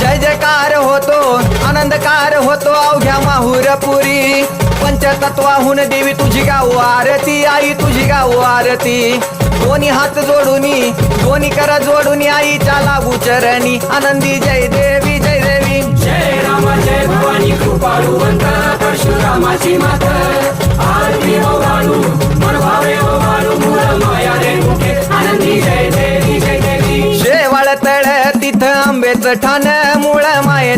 जय जयकार होतो आनंदकार होतो अवघ्या माहुरपुरी. पंचतत्वाहून देवी तुझी गाव आरती आई तुझी गाव आरती. दोन्ही हात जोडूनी दोन्ही कर जोडून आईच्या लागू चरणी. आनंदी जय देवी जय देवी. जय राम जय भवानी कृपाळू परशुरामाची माता.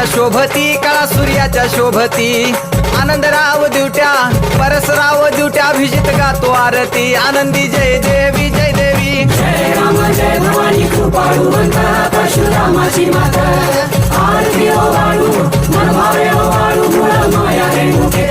सूर्याच्या शोभती कळा सूर्याच्या शोभती. आनंदराव दिवट्या परसराव दिवट्या अभिजित गातो आरती. आनंदी जय देवी जय देवी. जय राम जय भवानी कृपाळू परशुरामाची माता. आरती ओ वाळू मनभावे ओ वाळू माया रे मुखे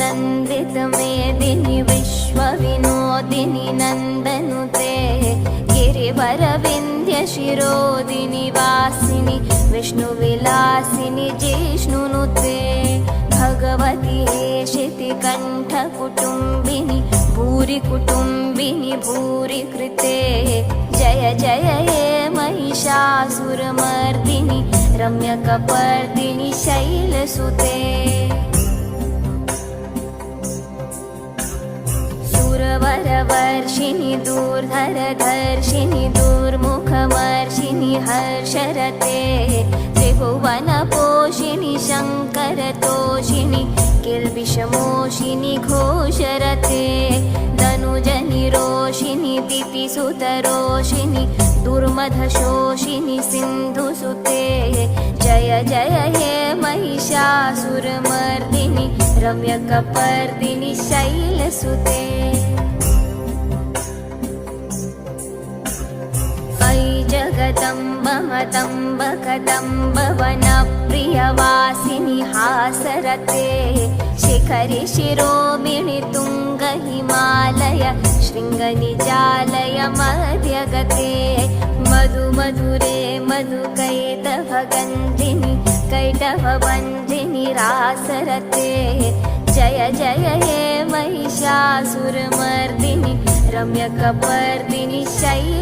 నందితమేదిని విశ్వ వినోదిని నందనుతే గిరివర వింధ్య శిరోదిని వాసిని విష్ణు విలాసిని జిష్ణునుతే. भगवति हेशितिकण्ठकुटुम्बिनि भूरि कुटुम्बिनि भूरि कृते। जय जय हे महिषासुरमर्दिनि रम्यकपर्दिनि शैलसुते सुरवरवर्षिणि दूर्धरधर्षिणि दुर्मुखमर्षिणि हर्षरते त्रिभुवनपोषिणि शङ्करतोषिणि विषमोषिनि घोषरते धनुजनि रोषिनि दितिसुतरोषिनि दुर्मधशोषिनि सिन्धुसुते जय जय हे महिषासुरमर्दिनि रम्यकपर्दिनि शैलसुते कदम्ब वनप्रियवासिनि हासरते शिखरि शिरोमिणि तुङ्ग हिमालय शृङ्गनिजालय मध्यगते। मधु मधुरे मधुकैटभगन्धिनि कैटभवन्धिनि रासरते जय जय हे महिषासुरमर्दिनि रम्यकपर्दिनि शैलसुते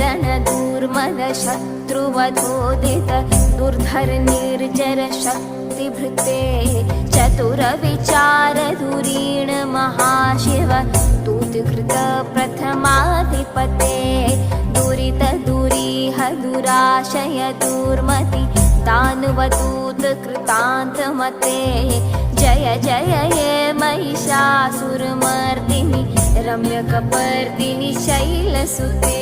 ऐरणदूर्मदशत्रुवधोदित दुर्धर निर्जर शक्तिभृते चतुरविचारधुरीण महाशिव दूतकृत प्रथमाधिपते दुरित दुरीह दुराशय दुर्मति दानवदूत कृतान्तमते जय जय हे महिषासुरमर्दिनि रम्यकपर्दिनि शैलसुते।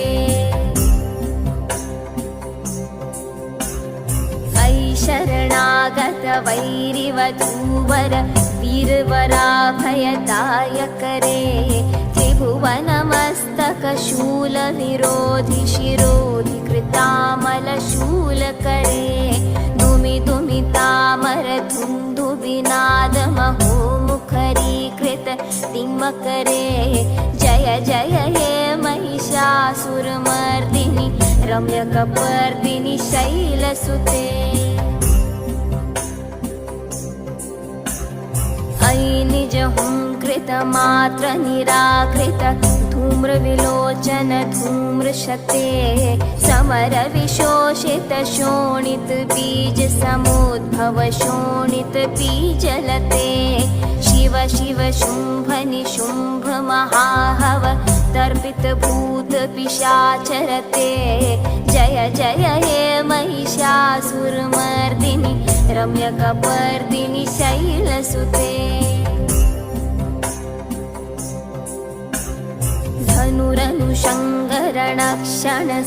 अयि शरणागत वैरिवधूवर वीरवराभयदायकरे। त्रिभुवनमस्तकशूलविरोधि शिरोधि कृतामलशूलकरे तामर धुन्धुविनादमहो जय जय हे महिषासुरमर्दिनि रम्यकपर्दिनि शैलसुते अयि निज हुङ्कृतमात्र निराकृत धूम्रविलोचन धूम्रशते समरविशोषित शोणित बीज समुद्भव शोणित बीजलते। शिव शिव शुम्भ निशुम्भ महाहव तर्पित भूत पिशाचरते। जय जय हे महिषासुरमर्दिनि रम्यकपर्दिनि शैलसुते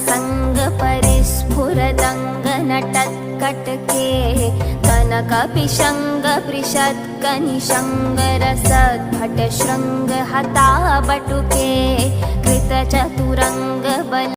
सङ्गपरिस्फुरदङ्गनटत्कटके कनकपिशङ्गपृषत्कनिशङ्गरसद्भट शृङ्गहता बटुके कृतचतुरङ्गबल